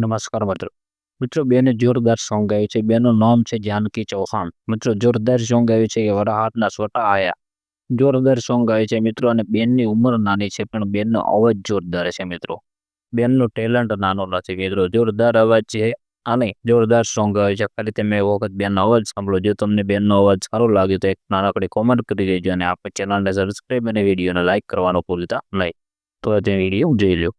નમસ્કાર મિત્રો. મિત્રો, બેને જોરદાર સોંગ ગાયું છે. બેનું નામ છે જાનકી ચૌહાણ. મિત્રો, જોરદાર સોંગ ગાયું છે કે વરાહાટના સોટા આયા. જોરદાર સોંગ ગાયું છે મિત્રો અને બેનની ઉંમર નાની છે પણ બેનનો અવાજ જોરદાર છે મિત્રો. બેનનો ટેલેન્ટ નાનો નથી મિત્રો. જોરદાર અવાજ છે અને જોરદાર સોંગ ગાયું છે. ખાલી તમે એક વખત બેનનો અવાજ સાંભળો જો તમને બેનનો અવાજ સારો લાગ્યો તો એક નાનકડી કોમેન્ટ કરી દેજો અને આપણે ચેનલને સબસ્ક્રાઈબ અને વિડીયોને લાઇક કરવાનું ભૂલતા નહીં. તો તે વીડિયો જોઈ લો